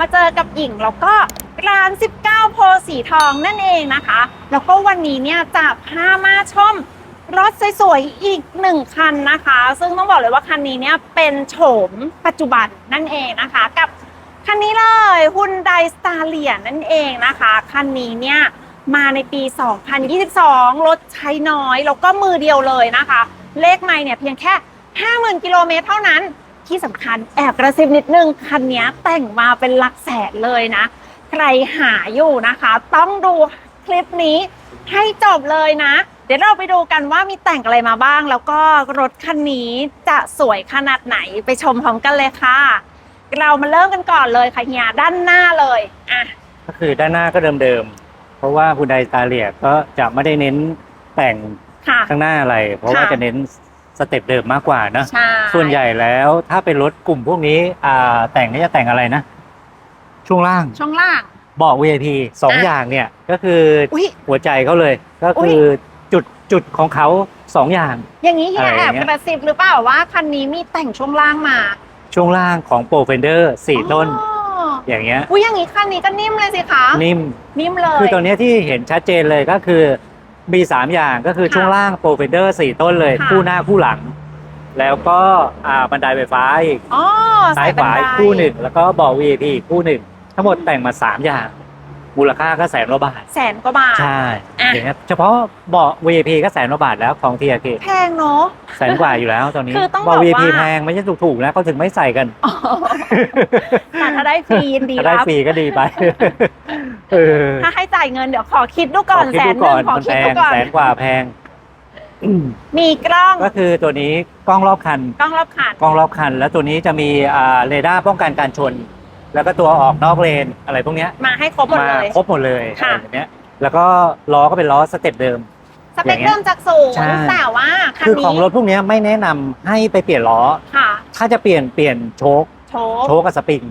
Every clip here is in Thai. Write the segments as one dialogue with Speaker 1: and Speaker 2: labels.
Speaker 1: มาเจอกับหญิงแล้วก็ร้าน 19 โพสีทองนั่นเองนะคะ แล้วก็วันนี้เนี่ยจะพามาชมรถสวยๆอีกหนึ่งคันนะคะ ซึ่งต้องบอกเลยว่าคันนี้เนี่ยเป็นโฉมปัจจุบันนั่นเองนะคะ กับคันนี้เลยฮุนไดสตาเลียนั่นเองนะคะ คันนี้เนี่ยมาในปี 2022 รถใช้น้อย แล้วก็มือเดียวเลยนะคะ เลขไม่เนี่ยเพียงแค่ 50,000 กิโลเมตรเท่านั้น ที่สำคัญแอบกระซิบนิดนึงคันนี้แต่งมาเป็นหลักแสนเลยนะ ใครหาอยู่นะคะ ต้องดูคลิปนี้ให้จบเลยนะ เดี๋ยวเราไปดูกันว่ามีแต่งอะไรมาบ้าง แล้วก็รถคันนี้จะสวยขนาดไหนไปชมพร้อมกันเลยค่ะ เรามาเริ่มกันก่อนเลยค่ะเฮียด้านหน้าเลยอะ
Speaker 2: ก็คือด้านหน้าก็เดิมๆเพราะว่าฮุนไดตาเลียก็จะไม่ได้เน้นแต่ง
Speaker 1: ค่ะ
Speaker 2: ข้างหน้าอะไร เพราะว่า
Speaker 1: ค่ะ
Speaker 2: จะเน้น สเต็ปเดิมมากกว่านะ
Speaker 1: ใช่
Speaker 2: ส่วนใหญ่แล้วถ้าเป็นรถกลุ่มพวกนี้อ่าแต่งนี่จะแต่งอะไรนะ ช่วงล่าง
Speaker 1: ช่องล่าง
Speaker 2: เบาะ VIP สอง
Speaker 1: อะ
Speaker 2: อย่างเนี่ยก็คือ
Speaker 1: อุ้ย
Speaker 2: หัวใจเขาเลย ก็คือจุดจุดของเขาสองอย่าง
Speaker 1: อย่างนี้เฮีย
Speaker 2: อะไรอ
Speaker 1: แอย่างบ
Speaker 2: เงี้ย
Speaker 1: กระซิบหรือเปล่าว่าคันนี้มีแต่งช่วงล่างมา
Speaker 2: ช่วงล่างของโปรเฟนเดอร์สี่ต้น
Speaker 1: อ๋อ
Speaker 2: อย่างเงี้ย
Speaker 1: อุ้ยอย่างนี้คันนี้ก็นิ่มเลยสิคะ
Speaker 2: นิ่ม
Speaker 1: นิ่มเลย
Speaker 2: คือตัวเนี้ยที่เห็นชัดเจนเลยก็คือ มีสามอย่างก็คือ
Speaker 1: ค่ะ
Speaker 2: ช่วงล่างโปรเฟนเดอร์สี่ต้นเลย
Speaker 1: ค่ะ
Speaker 2: คู่หน้าคู่หลัง แล้วก็อ่าบันไดไฟฟ้าอีก
Speaker 1: อ๋อ
Speaker 2: ซ้ายขวา
Speaker 1: ใส่
Speaker 2: อี
Speaker 1: บั
Speaker 2: ก
Speaker 1: ได
Speaker 2: คู่หนึ่งแล้วก็เบาะ VIP อีกคู่หนึ่งทั้งหมดแต่งมาสามอย่าง มูลค่าก็แสนกว่าบาท
Speaker 1: แสนกว่าบาท
Speaker 2: ใช่
Speaker 1: อะ
Speaker 2: อย่างเงี้ยเฉพาะเบาะ VIP ก็แสนกว่าบาทแล้วของ TRK
Speaker 1: แพงเนาะ
Speaker 2: แสนกว่าอยู่แล้วตอนนี้
Speaker 1: คือต้อง
Speaker 2: เบา
Speaker 1: บอก
Speaker 2: VIP
Speaker 1: ว่า
Speaker 2: แพงไม่ใช่ถูกๆนะเขาถึงไม่ใส่กัน
Speaker 1: อ๋อแต่ถ้าได้ฟรียินดี
Speaker 2: ถ้าได้
Speaker 1: รับ
Speaker 2: ฟรีก็ดีไป เออ
Speaker 1: ถ้าให้จ่ายเงินเดี๋ยวขอคิดดูก่อน
Speaker 2: ขคิ
Speaker 1: แส
Speaker 2: ด
Speaker 1: น
Speaker 2: ดู
Speaker 1: หนึ่งขอ
Speaker 2: มัน
Speaker 1: คิ
Speaker 2: แพ
Speaker 1: ดดู
Speaker 2: ง
Speaker 1: ก่อน
Speaker 2: แสนกว่าแพงอืม
Speaker 1: มีกล้อง
Speaker 2: ก็คือตัวนี้กล้องรอบคัน
Speaker 1: กล้องรอบคัน
Speaker 2: กล้องรอบคัน แล้วตัวนี้จะมีอ่าเรดาร์ป้องกันการชน แล้วก็ตัวออกนอกเลนอะไรพวกเนี้ย
Speaker 1: มาให้ครบหมด
Speaker 2: มา
Speaker 1: เลย
Speaker 2: ครบหมดเลย
Speaker 1: ค่ะ
Speaker 2: อะไรแบบเนี้ยแล้วก็ล้อก็เป็นล้อสเต็ปเดิม
Speaker 1: สเปคเริ่มจากศูนย์
Speaker 2: ใช่
Speaker 1: แต่ว่าคัน
Speaker 2: คือ
Speaker 1: นี้
Speaker 2: ของรถพวกเนี้ยไม่แนะนำให้ไปเปลี่ยนล้อ
Speaker 1: ค่ะ
Speaker 2: ถ้าจะเปลี่ยนเปลี่ยนโชค
Speaker 1: โชว์
Speaker 2: โชคกับสปริง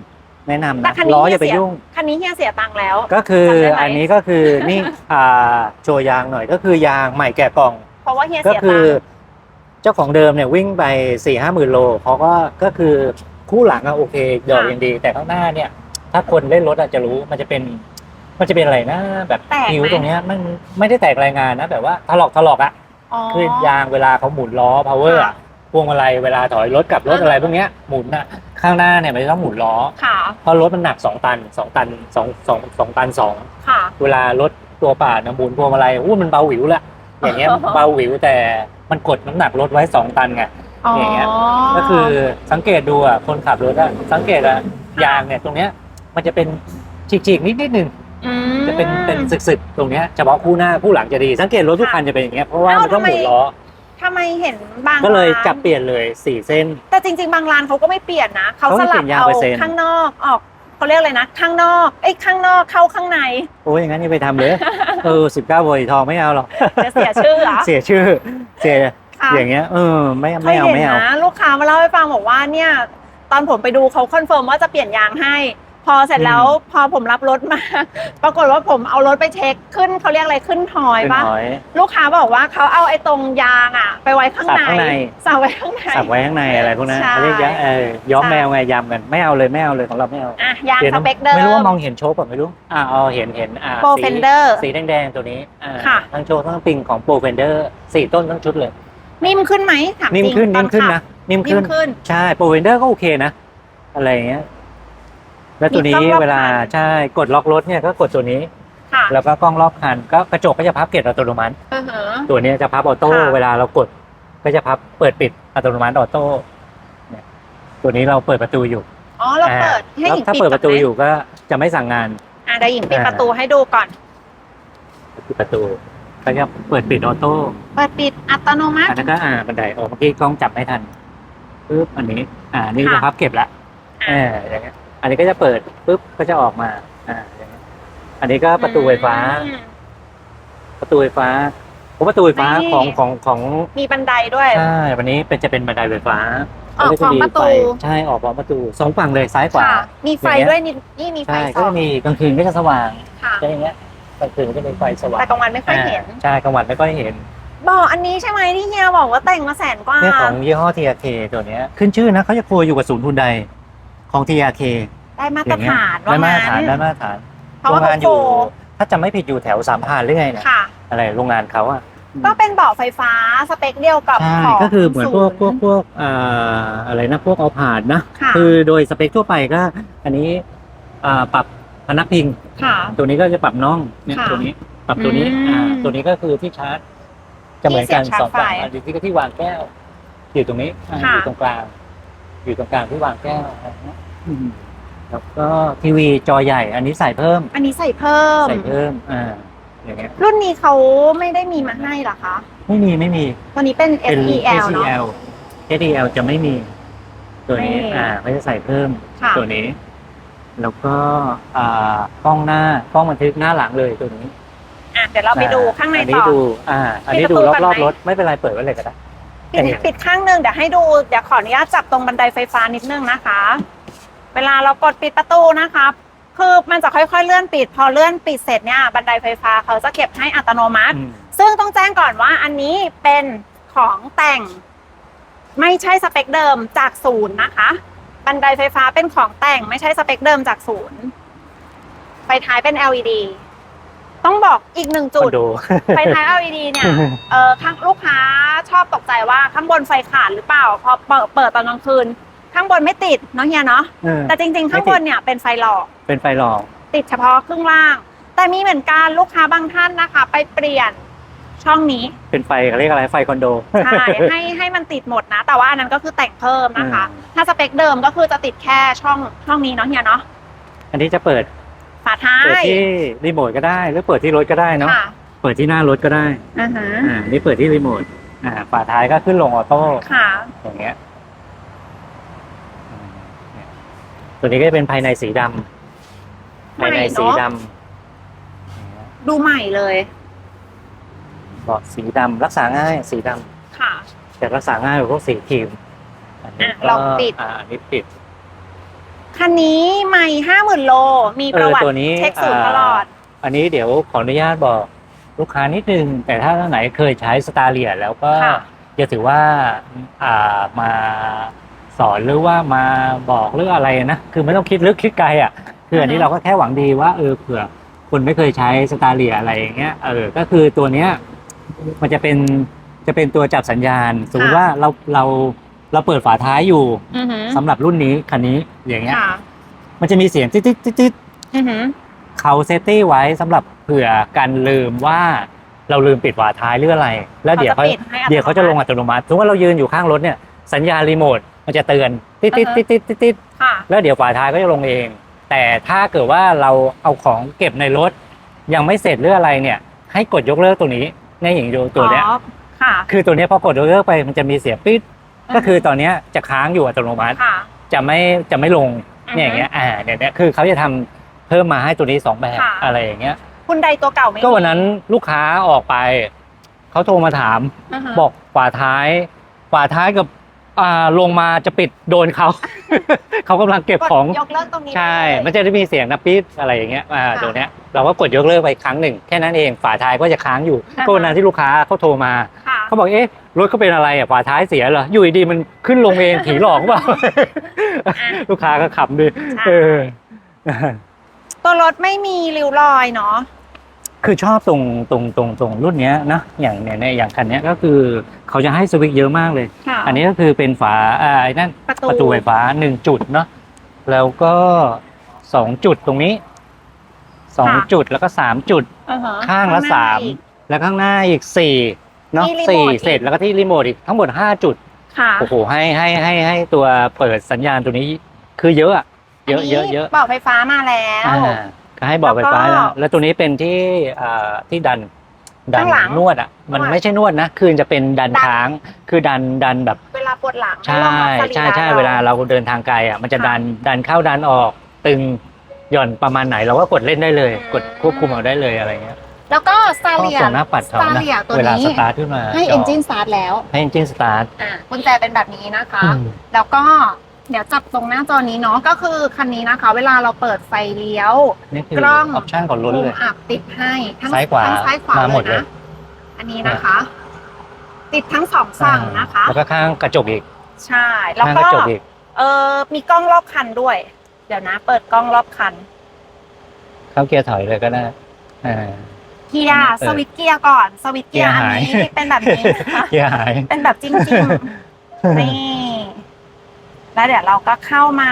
Speaker 2: แนะนำ
Speaker 1: แต่
Speaker 2: นะ
Speaker 1: คันนี้
Speaker 2: ล้อ
Speaker 1: เฮี
Speaker 2: อย่าไป
Speaker 1: เสี
Speaker 2: ยุ่ง
Speaker 1: คันนี้เฮียเสียตังค์แล้ว
Speaker 2: ก็คือ
Speaker 1: จำได้ไหม
Speaker 2: อันนี้ก็คือนี่อ่าโชว์ยางหน่อยก็คือยางใหม่แกะกล่อง
Speaker 1: เพราะว่าเฮีย
Speaker 2: ก็
Speaker 1: เสีย
Speaker 2: คื
Speaker 1: ตั
Speaker 2: อง
Speaker 1: ค์
Speaker 2: เจ้าของเดิมเนี่ยวิ่งไปสี่ห้าหมื่นโลเขาก็ก็คือคู่หลังอะโอเคดอกยังดี แต่ข้างหน้าเนี่ย ถ้าคนเล่นรถอาจจะรู้มันจะเป็น มันจะเป็นอะไรนะแบบ
Speaker 1: แตกไหม
Speaker 2: ผิวตรงเนี้ยมันไม่ได้แตกรายงานนะ แบบว่าถลอกถลอกอะ
Speaker 1: อ๋อ
Speaker 2: คือยางเวลาเขาหมุนล้อ power อะ
Speaker 1: ค่ะ
Speaker 2: พวงมาลัยเวลาถอยรถกลับรถ
Speaker 1: อ่าฮะ
Speaker 2: อะไรพวกเนี้ยหมุนอะ ข้างหน้าเนี่ยมันจะต้องหมุนล้อ
Speaker 1: ค่ะ
Speaker 2: เพราะรถมันหนักสองตันสองตันสองสองสองตันสอง
Speaker 1: ค่ะ
Speaker 2: เวลารถตัวป่าดนะหมุนพวงมาลัยอู้มันเบาหวิวละอย่างเงี้ย
Speaker 1: อ๋อ
Speaker 2: เบาหวิวแต่มันกดน้ำหนักรถไว้สองตันไง
Speaker 1: อ๋อ
Speaker 2: อย่างเงี้ย ก็คือสังเกตดูอะคนขับรถอะสังเกตอะยางเนี่ยตรงเนี้ยมันจะเป็นฉีกๆนิดนิดนึง
Speaker 1: ม
Speaker 2: จะเป็นเป็นสึกๆตรงเนี้ยเฉพาะคู่หน้าคู่หลังจะดี สังเกตรถทุกคันจะเป็นอย่างเงี้ยเพราะว่า
Speaker 1: เอ้า
Speaker 2: มันต้องหมุน
Speaker 1: ทำไม
Speaker 2: ล้อ
Speaker 1: ทำไมเห็นบาง
Speaker 2: ก็เลย
Speaker 1: ร้าน
Speaker 2: จับเปลี่ยนเลยสี่เส้น
Speaker 1: แต่จริงๆ บางร้านเขาก็ไม่เปลี่ยนนะเขา
Speaker 2: เขา
Speaker 1: ส
Speaker 2: ไม่เปลี่
Speaker 1: ลับ
Speaker 2: ยนยาง
Speaker 1: เอา
Speaker 2: เปอร์เซ็นต์
Speaker 1: ข้างนอกออกเขาเรียกอะไรนะ ข้างนอกเอ้ยข้างนอกเข้าข้างใน
Speaker 2: โอ้ยอย่างนั้นนี่ไปทำเลย เออสิบเก้าโวลต์ทองไม่เอาหรอก
Speaker 1: จะเสียชื่อเหรอ
Speaker 2: เสียชื่อ เสีย
Speaker 1: ค่ะ
Speaker 2: อย่างเงี้ยเออไม่
Speaker 1: เค
Speaker 2: ไม่
Speaker 1: ย
Speaker 2: เอา
Speaker 1: เห็น
Speaker 2: ไม่เอา
Speaker 1: นะลูกค้ามาเล่าให้ฟังบอกว่าเนี่ย ตอนผมไปดูเขาคอนเฟิร์มว่าจะเปลี่ยนยางให้ พอเสร็จแล้วพอผมรับรถมา ปรากฏว่าผมเอารถไปเช็คขึ้นเขาเรียกอะไรขึ้นทอย
Speaker 2: เป็น
Speaker 1: ปะ
Speaker 2: หอย
Speaker 1: ลูกค้าบอกว่าเขาเอาไอ้ตรงยางอะ ไปไว้ข้างใน
Speaker 2: สับข้างใน
Speaker 1: สับไว้ข้างใน
Speaker 2: สับไว้ข้างในอะไรพวกนั้น
Speaker 1: ใช่
Speaker 2: เขาเรียกยะเออย้อม
Speaker 1: ใช่
Speaker 2: แมวไงยำกันไม่เอาเลยไม่เอาเลยของเราไม่เอา
Speaker 1: อะยาง
Speaker 2: ดี๋ยว
Speaker 1: ส
Speaker 2: นะ
Speaker 1: เปคเดิม
Speaker 2: ไม่รู้ว่ามองเห็นโชว์ป่ะไม่รู้อ่าเอาเห็นเห็นอ่า
Speaker 1: โปร
Speaker 2: สี
Speaker 1: เฟนเดอร์
Speaker 2: สีแดงๆตัวนี้อ่า
Speaker 1: ค่ะ
Speaker 2: ทั้งโชว์ทั้งปิงของโปรเฟนเดอร์สี่ต้นทั้งชุดเลย
Speaker 1: นิ่มขึ้นไหมถามจริ
Speaker 2: นิ่
Speaker 1: ง
Speaker 2: มขึ้น
Speaker 1: ตอ
Speaker 2: นิ่มขึ้น
Speaker 1: ขับ
Speaker 2: นะนิ่ม
Speaker 1: นิ่
Speaker 2: ขึ้
Speaker 1: ม
Speaker 2: น
Speaker 1: ขึ้น
Speaker 2: ใช่โปรเฟนเดอร์ก็โอเคนะ อะไรอย่างเงี้ย แล้วตัว
Speaker 1: มี
Speaker 2: นี้
Speaker 1: กล้องรอบ
Speaker 2: เวลา
Speaker 1: คัน
Speaker 2: ใช่กดล็อกรถเนี่ยก็กดตัวนี้
Speaker 1: ค่ะ
Speaker 2: แล้วก็กล้องรอบคันก็กระจกก็จะพับเกตอัตโนมัติ
Speaker 1: อือฮะ
Speaker 2: ตัวเนี้ยจะพับออโต้
Speaker 1: ค่ะ
Speaker 2: เวลาเรากดก็จะพับเปิดปิดอัตโนมัติออโต้เนี่ยตัวนี้เราเปิดประตูอยู่
Speaker 1: อ๋อเราเปิดให้
Speaker 2: แล้ว
Speaker 1: หญิง
Speaker 2: ถ้า
Speaker 1: ปิด
Speaker 2: เปิดประตู
Speaker 1: ก่นไหม
Speaker 2: อยู่ก็จะไม่สั่งงาน
Speaker 1: อะเดี๋ยวหญิงปิด
Speaker 2: อ่า
Speaker 1: ประตูให้ดูก่อน
Speaker 2: ปิดประตูก็จะเปิดปิดออโต้
Speaker 1: เปิดปิดอัตโนมัติ
Speaker 2: อันนั้นก็อ่าบันไดออกเมื่อกี้กล้องจับไม่ทันปึ๊บอันนี้ อ่านี่
Speaker 1: ค่ะ
Speaker 2: จะพับเก็บละเอ
Speaker 1: อะ
Speaker 2: ออย่างเงี้ย อันนี้ก็จะเปิดปึ๊บก็จะออกมาอ่าอย่างเงี้ยอันนี้ก็ประตูไฟฟ้า
Speaker 1: อืม
Speaker 2: ประตูไฟฟ้าผมประตูไฟฟ้า
Speaker 1: นี่
Speaker 2: ของของของ
Speaker 1: มีบันไดด้วย
Speaker 2: ใช่วันนี้เป็นจะเป็นบันไดไฟฟ้า
Speaker 1: ออก
Speaker 2: แล้ว
Speaker 1: พร้อม
Speaker 2: จ
Speaker 1: ประตู
Speaker 2: ไฟใช่ออกพร้อมประตูสองฝั่งเลยซ้ายขวา
Speaker 1: ค่ะ มีไฟ
Speaker 2: อย่างเงี้ย
Speaker 1: ด้วยนี่นี่มีไฟ
Speaker 2: ใช่
Speaker 1: ส
Speaker 2: ก็
Speaker 1: อง
Speaker 2: จะมีกลางคืนก็จะสว่าง
Speaker 1: ค่ะ
Speaker 2: ใช่อย่างเงี้ยกลางคืนก็จะมีไฟสว่าง
Speaker 1: แต่กลางวันไม่ค่อยเห็นา
Speaker 2: ใช่กลางวันไม่ค่อยเห็น
Speaker 1: บอกอันนี้ใช่ไหมที่เฮียบอกว่าแต่งมาแสนกว่า
Speaker 2: เนี่ยของยี่ห้อ TRK ตัวเนี้ยขึ้นชื่อนะเขาจะโคอยู่กับศูนย์ทุนใด ของ TRK
Speaker 1: ได้มาตรฐาน
Speaker 2: ได้มาตรฐาน
Speaker 1: ว่งั้น
Speaker 2: ได้มาตรฐาน
Speaker 1: เพราะ
Speaker 2: โร
Speaker 1: ว่าง
Speaker 2: งานอ
Speaker 1: โก
Speaker 2: ยู่ ถ้าจำไม่ผิดอยู่แถวสามพรานหรือไงเนี่ย
Speaker 1: ค่ะ
Speaker 2: อะไรโรงงานเขาอะ
Speaker 1: ก็เป็นเบาะไฟฟ้าสเปคเดียวกับ
Speaker 2: ใช่
Speaker 1: ของ
Speaker 2: ก็คือเหมือนพวกพวก
Speaker 1: ศูนย์
Speaker 2: พวกอ่าอะไรนะพวกเอาผ่านนะ
Speaker 1: ค่ะ
Speaker 2: คือโดยสเปคทั่วไปก็ อันนี้อ่าปรับพนักพิง
Speaker 1: ค่ะ
Speaker 2: ตัวนี้ก็จะปรับน่องเนี่ย
Speaker 1: ค่ะ
Speaker 2: ตัวนี้ปรับตัวนี้
Speaker 1: อืม
Speaker 2: อ่าตัวนี้ก็คือที่ชาร์จ จะเหมือนกัน
Speaker 1: ที่เสียบ
Speaker 2: สองฝั่ง
Speaker 1: ชาร์จไฟ
Speaker 2: อันนี้ก็ที่วางแก้ว อยู่ตรงนี้อ่า
Speaker 1: ค่ะ
Speaker 2: อยู่ตรงกลาง อยู่ตรงกลางที่วางแก้วนะฮะอืมแล้วก็ทีวีจอใหญ่ อันนี้ใส่เพิ่ม
Speaker 1: อันนี้ใส่เพิ่ม
Speaker 2: ใส่เพิ่ม อ่า อย่างเงี้ย
Speaker 1: รุ่นนี้เขาไม่ได้มีมาให้เหรอคะ
Speaker 2: ไม่มีไม่มี
Speaker 1: ตัวนี้เป็น
Speaker 2: เป็น
Speaker 1: SEL เนาะ
Speaker 2: SEL SEL จะไม่มี ตัวนี้
Speaker 1: ไม่
Speaker 2: อ่าไม่ได้ใส่เพิ่ม
Speaker 1: ค่ะ
Speaker 2: ตัวนี้ แล้วก็ อ่ากล้องหน้ากล้องบันทึกหน้าหลังเลยตัวนี้
Speaker 1: อะเดี๋ยวเราไปดูข้างใน
Speaker 2: อัน
Speaker 1: ต่
Speaker 2: นี้
Speaker 1: อ
Speaker 2: ดู อ่า อันนี้
Speaker 1: ปิด
Speaker 2: ดู
Speaker 1: ประตู
Speaker 2: รอบ
Speaker 1: ก่อนไหม
Speaker 2: ๆรถไม่เป็นไรเปิดไว้เลยก็ได้
Speaker 1: ปิดปิดข้างหนึ่งเดี๋ยวให้ดู เดี๋ยวขออนุญาตจับตรงบันไดไฟฟ้านิดนึงนะคะ เวลาเรากดปิดประตูนะคะคือมันจะค่อยๆเลื่อนปิด พอเลื่อนปิดเสร็จเนี่ยบันไดไฟฟ้าเขาจะเก็บให้อัตโนมัติ
Speaker 2: อืม
Speaker 1: ซึ่งต้องแจ้งก่อนว่าอันนี้เป็นของแต่ง ไม่ใช่สเปคเดิมจากศูนย์นะคะ บันไดไฟฟ้าเป็นของแต่งไม่ใช่สเปคเดิมจากศูนย์ไฟท้ายเป็น LED ต้องบอกอีกหนึ่ง
Speaker 2: ค
Speaker 1: จุ
Speaker 2: อ
Speaker 1: ด
Speaker 2: นโด
Speaker 1: ไฟท้าย LED เนี่ยเออข้างลูกค้าชอบตกใจว่าข้างบนไฟขาดหรือเปล่า พอเปิดเปิดตอนกลางคืน ข้างบนไม่ติดเนาะเฮียเนาะ
Speaker 2: เออ
Speaker 1: แต่จริง ๆ ข้างบนเนี่ยเป็นไฟหลอก
Speaker 2: เป็นไฟหลอก
Speaker 1: ติดเฉพาะครึ่งล่าง แต่มีเหมือนกันลูกค้าบางท่านนะคะ ไปเปลี่ยนช่องนี้
Speaker 2: เป็นไฟเขาเรียกอะไรไฟคอนโด
Speaker 1: ใช่ให้ให้มันติดหมดนะ แต่ว่าอันนั้นก็คือแต่งเพิ่มนะคะ
Speaker 2: อืม
Speaker 1: ถ้าสเปคเดิมก็คือจะติดแค่ช่องช่องนี้เนาะเฮียเนาะ
Speaker 2: อันนี้จะเปิด
Speaker 1: ฝาท้า
Speaker 2: เปิด
Speaker 1: ย
Speaker 2: ที่รีโมทก็ได้หรือเปิดที่รถก็ได้เนาะ
Speaker 1: ค่ะ
Speaker 2: เปิดที่หน้ารถก็ได้
Speaker 1: อ่าฮะ
Speaker 2: อ่านี่เปิดที่รีโมทอ่าฝาท้ายก็ขึ้นลงออโต้
Speaker 1: ค่ะ
Speaker 2: อย่างเงี้ยอืมเนี่ยตัวนี้ก็จะเป็นภายในสีดำภายในสีดำอย่างเงี้ย
Speaker 1: ดูใหม่เลย
Speaker 2: เบาะสีดำรักษาง่ายสีดำ
Speaker 1: ค่ะ
Speaker 2: แต่รักษาง่ายกว่าพวกสีครีมอันนี้
Speaker 1: อะ
Speaker 2: ก็
Speaker 1: ลองปิด
Speaker 2: อ่าอันนี้ปิด
Speaker 1: คันนี้ไม่ห้าหมื่นโล มีประวัติ
Speaker 2: เออตัวนี้
Speaker 1: เช็คศูนย์
Speaker 2: อ่า
Speaker 1: ตลอด
Speaker 2: อันนี้เดี๋ยวขออนุญาตบอกลูกค้านิดนึง แต่ถ้าท่านไหนเคยใช้สตาร์เลียแล้วก็
Speaker 1: ค่ะ
Speaker 2: จะถือว่าอ่ามาสอนหรือว่ามาบอกหรืออะไรนะ คือไม่ต้องคิดลึกคิดไกลอะคืออันนี้
Speaker 1: อือฮึ
Speaker 2: เราก็แค่หวังดีว่าเออเผื่อคุณไม่เคยใช้สตาร์เลียอะไรอย่างเงี้ยเออก็คือตัวเนี้ยมันจะเป็นจะเป็นตัวจับสัญญาณสมมติว่าเราเรา เราเปิดฝาท้ายอยู่
Speaker 1: อือหือ
Speaker 2: สำหรับรุ่นนี้คันนี้อย่างเงี้ย
Speaker 1: ค่ะ
Speaker 2: มันจะมีเสียงติ๊ดติ๊ดติ๊ดติ๊ด
Speaker 1: อือหือ
Speaker 2: เขาเซตตี้ไว้สำหรับเผื่อกันลืมว่าเราลืมปิดฝาท้ายหรืออะไร แล้วเดี๋ยวเขา
Speaker 1: เขาจะปิดให้อัตโนมัติ
Speaker 2: เดี๋ยวเขาจะลงอัตโนมัติสมมติว่าเรายืนอยู่ข้างรถเนี่ย สัญญาณรีโมทมันจะเตือนติ๊ดติ๊ด
Speaker 1: อ่าฮะ
Speaker 2: ติ๊ดติ๊ดติ๊ดติ๊ด
Speaker 1: ค่ะ
Speaker 2: แล้วเดี๋ยวฝาท้ายก็จะลงเอง แต่ถ้าเกิดว่าเราเอาของเก็บในรถ ยังไม่เสร็จหรืออะไรเนี่ย ให้กดยกเลิกตัวนี้ในอย่างดูตัวเนี้ย
Speaker 1: อ๋อค่ะ
Speaker 2: คือตัวเนี้ยพอกดยกเลิกไปมันจะมีเสียงปิด ก็คือตอนเนี้ยจะค้างอยู่อัตโนมัติ
Speaker 1: ค่ะ
Speaker 2: จะไม่จะไม่ลง
Speaker 1: อือฮึ
Speaker 2: เนี่ยอย่างเงี้ยอ่าเนี่ยเนี่ยคือเขาจะทำเพิ่มมาให้ตัวนี้สองแบบ
Speaker 1: ค่ะ
Speaker 2: อะไรอย่างเงี้ย
Speaker 1: คุณใดตัวเก่าไม่มี
Speaker 2: ก็วันนั้นลูกค้าออกไปเขาโทรมาถามา
Speaker 1: ฮะ
Speaker 2: บอกฝาท้ายฝาท้ายกับอ่าลงมาจะปิดโดนเขา เขากำลังเก็บของ
Speaker 1: กดยกเลิกตรงนี้
Speaker 2: ใช่
Speaker 1: เลย
Speaker 2: มันจะได้มีเสียงนะปี๊ดอะไรอย่างเงี้ยอ่า
Speaker 1: ค่ะ
Speaker 2: ตัวเนี้ยเราก็กดยกเลิกไปครั้งหนึ่ง แค่นั้นเอง ฝาท้ายก็จะค้างอยู่
Speaker 1: อ่าฮะ
Speaker 2: ก็วันนั้นที่ลูกค้าเขาโทรมา
Speaker 1: ค่ะ
Speaker 2: เขาบอกเอ๊ะรถเขาเป็นอะไรอะฝาท้ายเสียเหรออยู่ดีๆมันขึ้นลงเองผีหลอกเปล่าลูกค้าก็ขำดิ
Speaker 1: ใช่
Speaker 2: เออ
Speaker 1: ตัวรถไม่มีริ้วรอยเนาะ
Speaker 2: คือชอบตรงตรงตรงตรงรุ่นเนี้ยนะอย่างเนี่ยเนี่ยอย่างคันเนี้ยก็คือเขาจะให้สวิตช์เยอะมากเลย
Speaker 1: ค่ะ
Speaker 2: อันนี้ก็คือเป็นฝาอ่าไอ้นั่น
Speaker 1: ประตู
Speaker 2: ประตูไฟฟ้าหนึ่งจุดเนาะแล้วก็สองจุดตรงนี้สองจุดแล้วก็สามจุด
Speaker 1: อ่าฮะ
Speaker 2: ข้างละ
Speaker 1: หน้
Speaker 2: สาม
Speaker 1: อีก
Speaker 2: แล้วข้างหน้าอีกสี่ เนาะ
Speaker 1: มีรีโมท
Speaker 2: สี่
Speaker 1: อีก
Speaker 2: เสร็จแล้วก็ที่รีโมทอีกทั้งหมดห้าจุด
Speaker 1: ค่ะ
Speaker 2: โอ้โหให้ให้ให้ให้ตัวเปิดสัญญาณตัวนี้ คือเยอะอะเยอะเยอะเยอะ
Speaker 1: นนี้บอกไฟฟ้ามาแล้ว
Speaker 2: อ่าก็ให้บอกไฟฟ้า
Speaker 1: แล้วก็
Speaker 2: แล้ว แล้วตัวนี้เป็นที่อ่าที่ดันดัน
Speaker 1: ข้างหลัง
Speaker 2: นวดอะ มัน
Speaker 1: นวด
Speaker 2: ไม่ใช่นวดนะ คือจะเป็นดัน
Speaker 1: ดัน
Speaker 2: ค้าง คือดันดันแบบ
Speaker 1: เวลาปวดหลัง
Speaker 2: ใช่
Speaker 1: ห้ลองมาสรี
Speaker 2: ใช่
Speaker 1: ระ
Speaker 2: ใช่
Speaker 1: ร
Speaker 2: เวลาเราเดินทางไกลอะมันจะ
Speaker 1: ค่ะ
Speaker 2: ดันดันเข้าดันออกตึงหย่อนประมาณไหนเราก็กดเล่นได้เลย
Speaker 1: อืม
Speaker 2: กดควบคุมเอาได้เลยอะไรเงี้ย
Speaker 1: แล้วก็สตา
Speaker 2: ก็
Speaker 1: เลีย
Speaker 2: ส่งหน้าปัดเขานะ
Speaker 1: Starlia ตัว
Speaker 2: เวลา
Speaker 1: นี้
Speaker 2: สตาร์ทขึ้นมา
Speaker 1: ให้
Speaker 2: จ
Speaker 1: เอนจินสตาร์ทแล้ว
Speaker 2: ให้เอนจินสตาร์ท
Speaker 1: อะกุญแจเป็นแบบนี้นะคะ แล้วก็เดี๋ยวจับตรงหน้าจอนี้เนาะก็คือคันนี้นะคะ เวลาเราเปิดไฟเลี้ยว
Speaker 2: นี่คือก
Speaker 1: ล้อง
Speaker 2: ออปชั่นของรถ
Speaker 1: มุ
Speaker 2: เล
Speaker 1: ม
Speaker 2: ย
Speaker 1: อับติดให้ทั้ง
Speaker 2: ซ้ายขวา
Speaker 1: ทั้งซ้ายขวา
Speaker 2: มาหมดเลย
Speaker 1: นะอันนี้นะคะ ติดทั้งสองฝั่งนะคะ
Speaker 2: แล้วก็ข้างกระจกอีก
Speaker 1: ใช่ แล้ว
Speaker 2: ข้าง
Speaker 1: ก็
Speaker 2: กระจกอีก
Speaker 1: เออมีกล้องรอบคันด้วย เดี๋ยวนะ เปิดกล้องรอบคัน
Speaker 2: เข้าเกียร์ถอยเลยก็ได้อ่า
Speaker 1: เกียร์
Speaker 2: เออ
Speaker 1: สวิตช์เกียร์ก่อน สวิตช์เกียร์
Speaker 2: เกียร์
Speaker 1: อัน
Speaker 2: หาย
Speaker 1: นี้เป็นแบบนี้นะคะ
Speaker 2: เกียร์หาย
Speaker 1: เป็นแบบจริงๆนี่แล้วเดี๋ยวเราก็เข้ามา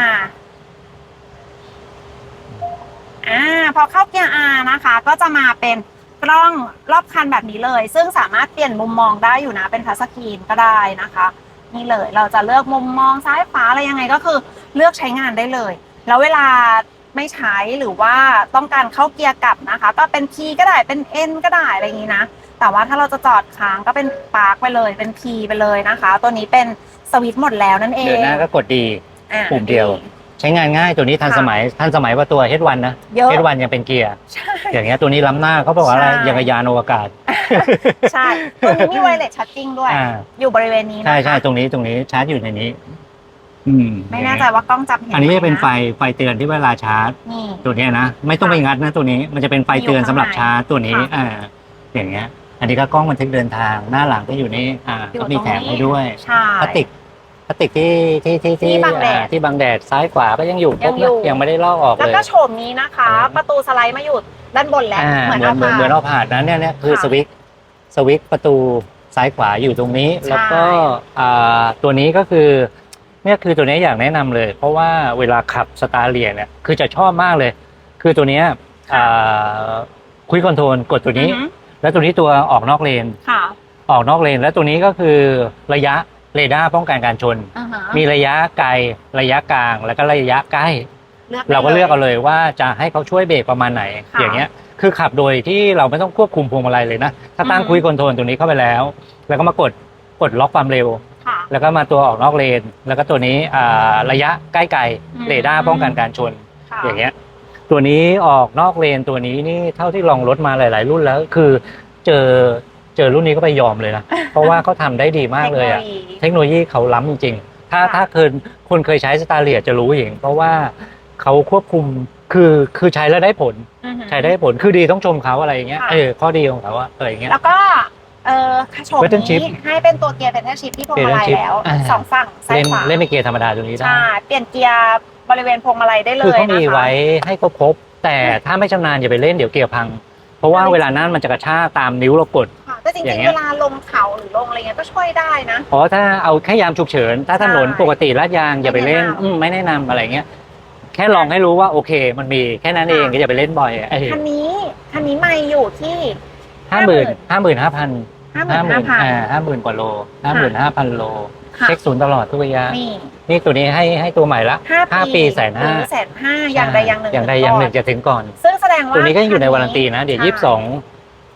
Speaker 1: อ่าพอเข้าเกียร์ R นะคะ ก็จะมาเป็นกล้องรอบคันแบบนี้เลย ซึ่งสามารถเปลี่ยนมุมมองได้อยู่นะ เป็นทัชสกรีนก็ได้นะคะ นี่เลยเราจะเลือกมุมมองซ้ายขวาอะไรยังไงก็คือ เลือกใช้งานได้เลย แล้วเวลา ไม่ใช้หรือว่าต้องการเข้าเกียร์กลับนะคะ ก็เป็น P ก็ได้เป็น N ก็ได้อะไรอย่างนี้นะ แต่ว่าถ้าเราจะจอดค้างก็เป็นปาร์คไปเลยเป็น P ไปเลยนะคะ ตัวนี้เป็นสวิตช์หมดแล้วนั่นเอง
Speaker 2: เดินหน้าก็กดดี
Speaker 1: อะ
Speaker 2: ปุ่มเดียว ใช้งานง่ายตัวนี้ทัน
Speaker 1: ค่ะ
Speaker 2: สมัยทันสมัยกว่าตัว H1 นะ
Speaker 1: เยอะ
Speaker 2: H1 ยังเป็นเกียร์
Speaker 1: ใช่
Speaker 2: อย่างเงี้ยตัวนี้ล้ำหน้าเขาบอกว่าอะไร
Speaker 1: ใช่
Speaker 2: ยังกบยานอวกาศ
Speaker 1: ใช่ตัวนี้มีไวเลสชัดจริงด้วย
Speaker 2: อ่า
Speaker 1: อยู่บริเวณนี้นะคะ
Speaker 2: ใช่ใช่ตรงนี้ตรงนี้ชาร์จอยู่ในนี้ อืม
Speaker 1: ไม่แน่ใจว่ากล้องจับเห็น
Speaker 2: อันนี้
Speaker 1: ไหม
Speaker 2: จะเป็น
Speaker 1: นะ
Speaker 2: ไฟไฟเตือนที่เวลาชาร์จ
Speaker 1: นี่
Speaker 2: ตัวเนี้ยนะไม่ต้องไปงัดนะตัวนี้มันจะเป็นไฟเตือนสำหรับ
Speaker 1: อยู่
Speaker 2: ชา
Speaker 1: ข้าง
Speaker 2: ร์จตัวนี้
Speaker 1: ค่ะ
Speaker 2: อ่าอย่างเงี้ย อันนี้ก็กล้องบันทึกเดินทางหน้าหลังก็อยู่นี่อ่า
Speaker 1: อยู่
Speaker 2: ก็มี
Speaker 1: ตรง
Speaker 2: แถม
Speaker 1: นี้
Speaker 2: ให้ด้วย
Speaker 1: ใช่
Speaker 2: พลาสติกพลาสติกที่ที่ที่
Speaker 1: ที่บังแดด
Speaker 2: อ่าที่บังแดดซ้ายขวาก็ยังอยู่ครบ
Speaker 1: ยังอยู่
Speaker 2: นะยังไม่ได้ลอกออก
Speaker 1: แล้ว
Speaker 2: เลย
Speaker 1: ก็โฉมนี้นะคะ
Speaker 2: เออ
Speaker 1: ประตูสไลด์มาอยู่ด้านบนแล้ว
Speaker 2: อ่า
Speaker 1: เหมือน
Speaker 2: เหมือน
Speaker 1: เอา
Speaker 2: เหมือนเหมือน
Speaker 1: ผ่า
Speaker 2: เอาผ่านนั้นเนี่ยเนี่ยคือ
Speaker 1: ค่ะ
Speaker 2: สวิตช์สวิตช์ประตูซ้ายขวาอยู่ตรงนี้
Speaker 1: ใช่
Speaker 2: แล้วก็อ่าตัวนี้ก็คือ เนี่ยคือตัวนี้อยากแนะนำเลย เพราะว่าเวลาขับสตาร์เลียเนี่ยคือจะชอบมากเลย คือตัวเนี้ยอ่าคุยคอนโทรลกดตัวนี้
Speaker 1: อือหือ
Speaker 2: แล้วตัวนี้ตัวออกนอกเลน
Speaker 1: ค่ะ
Speaker 2: ออกนอกเลน แล้วตัวนี้ก็คือระยะเรดาร์ป้องกันการชน
Speaker 1: อ่าฮะ
Speaker 2: มีระยะไกลระยะกลางแล้วก็ระยะใกล้
Speaker 1: ได้
Speaker 2: เราก็เลือกเอาเลยว่าจะให้เขาช่วยเบรกประมาณไหน
Speaker 1: ค่ะ
Speaker 2: อย่างเงี้ยคือขับโดยที่เราไม่ต้องควบคุมพวงมาลัยเลยนะ ถ้าตั้ง
Speaker 1: อืม
Speaker 2: คุยคอนโทรลตัวนี้เข้าไปแล้ว แล้วก็มากดกดล็อกความเร็ว
Speaker 1: ค่ะ
Speaker 2: แล้วก็มาตัวออกนอกเลน แล้วก็ตัวนี้อ่าระยะใกล้ไกล
Speaker 1: อืม
Speaker 2: เรดาร์ป้องกันการชน
Speaker 1: ค่ะ
Speaker 2: อย่างเงี้ยตัวนี้ออกนอกเลนตัวนี้นี่เท่าที่ลองรถมาหลาย ๆ รุ่นแล้วคือเจอเจอรุ่นนี้ก็ไปยอมเลยนะ เพราะว่าเขาทำได้ดีมากเลยอะเทคโนโลยีเขาล้ำจริงๆ ถ้า
Speaker 1: ค่ะ
Speaker 2: ถ้าเคยคนเคยใช้สตาร์เลียจะรู้เองเพราะว่าเขาควบคุมคือคือใช้แล้วได้ผล
Speaker 1: อือหือ
Speaker 2: ใช้ได้ผลคือดีต้องชมเขาอะไรอย่างเงี้ย
Speaker 1: ค่ะ
Speaker 2: เออข้อดีของเขาอะเอออย่างเงี้ย
Speaker 1: แล้วก็ เออโฉม
Speaker 2: Pattern
Speaker 1: นี้
Speaker 2: shift
Speaker 1: ให้เป็นตัวเกียร์เป็นชิปที่พวงมาลัย
Speaker 2: Pattern shift
Speaker 1: แล้ว
Speaker 2: อ่า
Speaker 1: สองฝั่งซ้าย
Speaker 2: เล่น
Speaker 1: ขวา
Speaker 2: เล่นในเกียร์ธรรมดาตรงนี้ได้
Speaker 1: ใช่เปลี่ยนเกียร์บริเวณพวงมาลัยได้เลย
Speaker 2: คือเขามี
Speaker 1: นะคะ
Speaker 2: ไว้ให้ครบครบๆแต่ถ้าไม่ชำนาญอย่าไปเล่นเดี๋ยวเกียร์พัง เพราะว่า
Speaker 1: ใช่
Speaker 2: เวลานั้นมันจะกระชากตามนิ้วเรากด
Speaker 1: ค่ะแต่จ
Speaker 2: อ
Speaker 1: ริ
Speaker 2: ย่างง
Speaker 1: ๆ
Speaker 2: เงี้ย
Speaker 1: เวลาลงเขาหรือลงอะไรเงี้ยก็ช่วยได้นะ
Speaker 2: เพราะถ้าเอาแค่ยามฉุกเฉิน ถ้าถนน
Speaker 1: ใช่
Speaker 2: ปกติลาดยางอย่าไปเล่น
Speaker 1: ไม่แนะนำ
Speaker 2: อืมไม่แนะนำอะไรเงี้ยแค่ลองให้รู้ว่าโอเค มันมีแค่นั้นเอง
Speaker 1: ค่ะ
Speaker 2: ก็อย่าไปเล่นบ่อยเออ
Speaker 1: คันนี้คันนี้ไม่อยู่ที่
Speaker 2: ห้าหมื่นห้าหมื่นห้าพัน
Speaker 1: ห้าหมื่นห้าพัน
Speaker 2: อ่าห้าหมื่นกว่าโลห้าหมื่นห้าพันโล
Speaker 1: ค่ะ
Speaker 2: เช็คศูนย์ตลอดทุกระยะ
Speaker 1: นี่
Speaker 2: นี่ตัวนี้ให้ให้ตัวใหม่ละ
Speaker 1: ห้า
Speaker 2: ห้าปีแสนห้า
Speaker 1: แสนห้าอย่างใดอย่างหนึ่ง
Speaker 2: อย่างใดอย่างหนึ่งจะถึงก่อน
Speaker 1: ซึ่งแสดงว่า
Speaker 2: ตัวนี้ก็ยังอยู่ในวารันตีนะ เดี๋ยว
Speaker 1: ใช่
Speaker 2: ยี่สิบสอง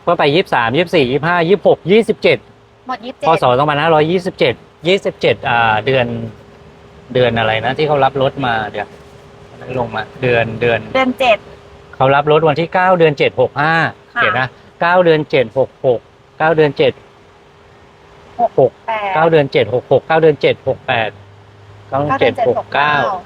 Speaker 2: ก็ไปยี่สิบสามยี่สิบสี่ยี่สิบห้ายี่สิบหกยี่สิบเจ็ด
Speaker 1: หมดยี่สิบเจ็
Speaker 2: พ
Speaker 1: ด
Speaker 2: ศสองพันห้าร้อยยี่สิบเจ็ดยี่สิบเจ็ดอ่าเดือน เดือนอะไรนะ ที่เขารับรถมาเดี๋ยวลงมา เดือนเดือน
Speaker 1: เดือนเจ็ด
Speaker 2: เขารับรถวันที่เก้าเดือนเจ็ดหกห้า
Speaker 1: ค่ะ
Speaker 2: เห็นนะเก้าเดือนเจ็ดหกหก เก้าเดือนเจ็ดหก
Speaker 1: แปด
Speaker 2: เก้าเดือนเจ็ดหกหกเก้าเดือนเจ็ดหกแปดเก้า
Speaker 1: เก้า
Speaker 2: เดื
Speaker 1: เดื
Speaker 2: อ
Speaker 1: อนนเจ็ด
Speaker 2: เจ็ดห
Speaker 1: ห
Speaker 2: ก
Speaker 1: ก
Speaker 2: เก้า
Speaker 1: เก้า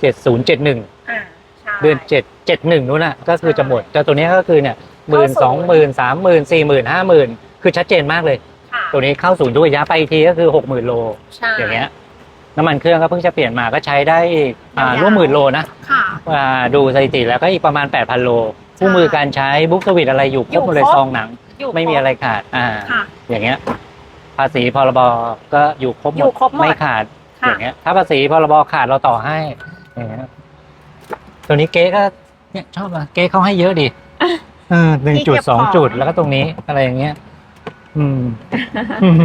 Speaker 2: เจ็ดศูนย์เจ็ดหนึ่ง
Speaker 1: อ่าใช่
Speaker 2: เดือนเจ็ดเจ็ดหนึ่งนู้นน่ะก็คือจะหมดแต่ตัวนี้ก็คือเนี่ยหมื่น
Speaker 1: เข้าศู
Speaker 2: สอง
Speaker 1: นย์
Speaker 2: หมื่นสามหมื่นสี่หมื่นห้าหมื่นคือชัดเจนมากเลย
Speaker 1: ค่ะ
Speaker 2: ตัวนี้เข้าศูนย์ทุกระยะไปอีกทีก็คือหกหมื่นโล
Speaker 1: ใช่
Speaker 2: อย่างเงี้ยน้ำมันเครื่องก็เพิ่งจะเปลี่ยนมาก็ใช้ได้อ่ายา
Speaker 1: วๆ
Speaker 2: ร่วมหมื่นโลนะ
Speaker 1: ค่ะ
Speaker 2: อ่าดูสถิติแล้วก็อีกประมาณ 8,000 โลคู่มือการใช้บุ๊กสวิตอะไรอยู่ครบหมดเลย
Speaker 1: อยู่ครบ
Speaker 2: ซองหนัง
Speaker 1: อยู่
Speaker 2: ไม่มีอะไรขาด อ่า
Speaker 1: ค่ะ
Speaker 2: อย่างเงี้ย ภาษีพรบก็อยู่ครบหม
Speaker 1: อยู่
Speaker 2: ด
Speaker 1: ครบหมด
Speaker 2: ไม่ขาด อ
Speaker 1: ค่ะ
Speaker 2: ย่างเงี้ย ถ้าภาษีพรบขาดเราต่อให้ อย่างเงี้ย ตัวนี้เก๊ก็เนี่ยชอบอะ เก๊เขาให้เยอะดีเออหนึ่งจุดสองจุดแล้วก็ตรงนี้อะไรอย่างเงี้ย อืมอืม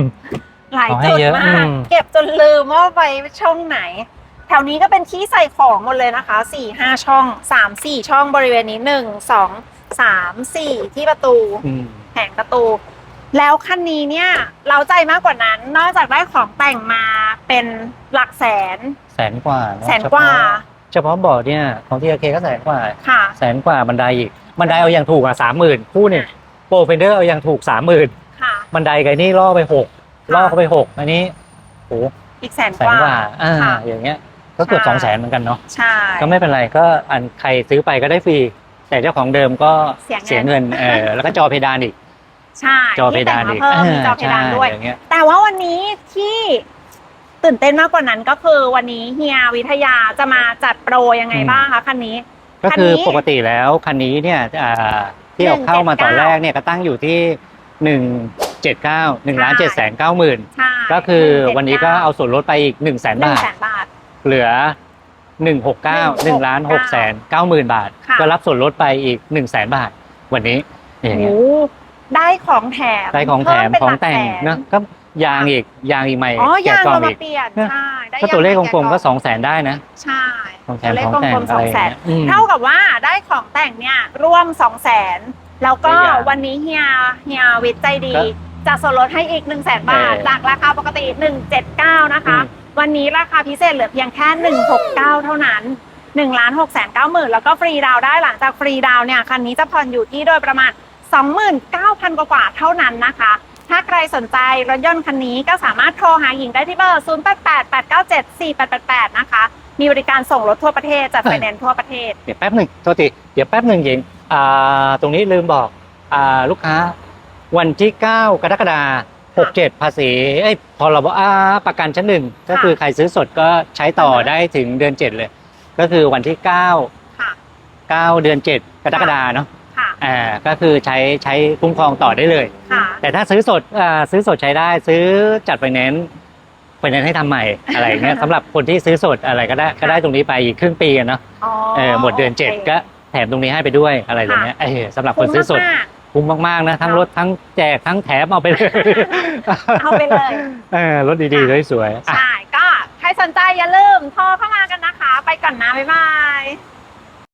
Speaker 1: หลาย
Speaker 2: ขอให้
Speaker 1: จุด
Speaker 2: เยอะ
Speaker 1: มา
Speaker 2: อื
Speaker 1: ก
Speaker 2: ม
Speaker 1: เก็บจนลืมว่าไปช่องไหน แถวนี้ก็เป็นที่ใส่ของหมดเลยนะคะสี่ห้าช่องสามสี่ช่องบริเวณนี้หนึ่งสอง สามสี่ที่ประตู
Speaker 2: อืม
Speaker 1: แผงประตู แล้วคันนี้เนี่ย เราใจมากกว่านั้น นอกจากได้ของแต่งมาเป็นหลักแสน
Speaker 2: แสนกว่าะ
Speaker 1: แสนกว่า
Speaker 2: เฉพาะเฉพาะบอร์ดเนี่ยของทีเคก็แสนกว่า
Speaker 1: ค่ะ
Speaker 2: แสนกว่าบันไดอีกบันไดเอาอย่างถูกอะสามหมื่นคู่เนี่ยโปรเฟนเดอร์เอาอย่างถูกสามหมื่น
Speaker 1: ค่ะ
Speaker 2: บันไดกับไอ้นี่ล่อไปหก
Speaker 1: ค่ะ
Speaker 2: ล่อเข้าไปหกอันนี้โอ้
Speaker 1: อีกแสน
Speaker 2: แส
Speaker 1: ก
Speaker 2: น
Speaker 1: ว่า
Speaker 2: กว่าอ่า
Speaker 1: ค่ะ
Speaker 2: อย่างเงี้ย ก็เกือบ
Speaker 1: ใช่
Speaker 2: สองแสนเหมือนกันเนาะ
Speaker 1: ใช่
Speaker 2: ก็ไม่เป็นไรก็อันใครซื้อไปก็ได้ฟรี แต่เจ้าของเดิมก็
Speaker 1: เสียเงิน
Speaker 2: เงินเออแล้วก็จอเพดานอีก
Speaker 1: ใช่
Speaker 2: จอเพ
Speaker 1: ที่
Speaker 2: ดา
Speaker 1: แต่
Speaker 2: น
Speaker 1: งมา
Speaker 2: อีก
Speaker 1: เพิ่มมีจอเพดานด้วย
Speaker 2: ใช่อย่างเงี้ย
Speaker 1: แต่ว่าวันนี้ที่ตื่นเต้นมากกว่านั้นก็คือวันนี้เฮียวิทยาจะมาจัดโปรยังไง
Speaker 2: อืม
Speaker 1: บ้างคะคันนี้
Speaker 2: ก็
Speaker 1: คัน
Speaker 2: คือ
Speaker 1: นี้
Speaker 2: ปกติแล้วคันนี้เนี่ยอ่าที่เอาเข้ามาตอนแรกเนี่ยก็ตั้งอยู่ที่หนึ่งเจ็ดเก้าหนึ่งล้านเจ็ดแสนเก้าหมื่น
Speaker 1: ใช่
Speaker 2: ก็คือวันนี้ก็เอาส่วนลดไปอีกหนึ่งแสน
Speaker 1: หนึ่ง
Speaker 2: บาท
Speaker 1: แสนบาท
Speaker 2: เหลือ หนึ่งหกเก้าหนึ่งล้านหกแสนเก้าหมื่นบาท
Speaker 1: ค่ะ
Speaker 2: ก็รับส่วนลดไปอีกหนึ่งแสนบาท วันนี้อย่างเงี้ย
Speaker 1: โอ้ได้ของแถม
Speaker 2: ได้ของแถม
Speaker 1: เพิ่
Speaker 2: ของ
Speaker 1: เป็นหลัก
Speaker 2: แต่ง
Speaker 1: ส
Speaker 2: นะก็ยางอีกยางอีกใหม่
Speaker 1: อ๋อ
Speaker 2: แกะ
Speaker 1: ยาง
Speaker 2: กล่อ
Speaker 1: เรา
Speaker 2: ง
Speaker 1: มา
Speaker 2: อีก
Speaker 1: เปลี่ยน
Speaker 2: นะ
Speaker 1: ใช่ได้
Speaker 2: ก็ตัวเลข
Speaker 1: ยาง
Speaker 2: กลมๆก็
Speaker 1: แะ
Speaker 2: สองแสนได้นะ
Speaker 1: ใช่
Speaker 2: ของแถ
Speaker 1: ตั
Speaker 2: ม
Speaker 1: วเลข
Speaker 2: ของ
Speaker 1: ก
Speaker 2: แต่ง
Speaker 1: ลมๆส
Speaker 2: อะ
Speaker 1: อ
Speaker 2: ไรงอ
Speaker 1: แส
Speaker 2: ย่าง
Speaker 1: น
Speaker 2: เงี้ยอืม
Speaker 1: เท่ากับว่าได้ของแต่งเนี่ยร่วมสองแสนแล้วก็
Speaker 2: ได้อย่าง
Speaker 1: วันนี้เฮียเฮียวิทย์ใจดี
Speaker 2: ก็
Speaker 1: จะส่วนลดให้อีก1นึ่งแสนบาท
Speaker 2: เออ
Speaker 1: จากราคาปกติ 179 นะคะ
Speaker 2: อืม
Speaker 1: วันนี้ราคาพิเศษเหลือเพียงแค่ 169 เท่านั้น1ล้าน6แสน9หมื่นแล้วก็ฟรีดาวได้หลังจากฟรีดาวเนี่ยคันนี้จะผ่อนอยู่ที่โดยประมาณ 29,000 กว่าๆเท่านั้นนะคะ ถ้าใครสนใจรถยนต์คันนี้ก็สามารถโทรหาหญิงได้ที่เบอร์ 0888974888 นะคะ มีบริการส่งรถทั่วประเทศจัดไฟแนนซ์ทั่วประเทศ
Speaker 2: เดี๋ยวแป๊บหนึ่งโทษทีเดี๋ยวแป๊บหนึ่งหญิงอ่าตรงนี้ลืมบอกอ่าลูกค้า วันที่ 9 กรกฎาคม 67 ภาษีเอ้ยพรบอ่าประกันชั้นหนึ่งก็คือใครซื้อสดก็ใช้ต่อ
Speaker 1: อ่าฮะ
Speaker 2: ได้ถึงเดือน 7 เลย ก็คือวันที่ 9
Speaker 1: ค่ะ
Speaker 2: 9 เดือน 7 กรกฎาเนาะ
Speaker 1: ค่ะ
Speaker 2: อ่าก็คือใช้ใช้คุ้มครองต่อได้เลย
Speaker 1: ค่ะ
Speaker 2: แต่ถ้าซื้อสดอ่าซื้อสดใช้ได้ซื้อจัดไฟแนนซ์ไฟแนนซ์ให้ทำใหม่อะไรอย่างเงี้ย สำหรับคนที่ซื้อสดอะไรก็ได้ก็ได้ตรงนี้ไปอีกครึ่งปีอะเนาะ
Speaker 1: อ๋อ
Speaker 2: เออหมดเดือนเจ็ด
Speaker 1: โค
Speaker 2: ก็แถมตรงนี้ให้ไปด้วยอะไรอย่างเงี้ยเออสำหรับคน
Speaker 1: คุ้ม
Speaker 2: ซื้อสด
Speaker 1: มาก
Speaker 2: คุ้มมากๆนะทั้งรถทั้งแจกทั้งแถมเอาไปเลย
Speaker 1: ๆเอาไปเลย
Speaker 2: เออรถดีๆสวยๆอะ
Speaker 1: ใช่ก็ใครสนใจอย่าลืมโทรเข้ามากันนะคะ ไปก่อนนะบ๊ายบาย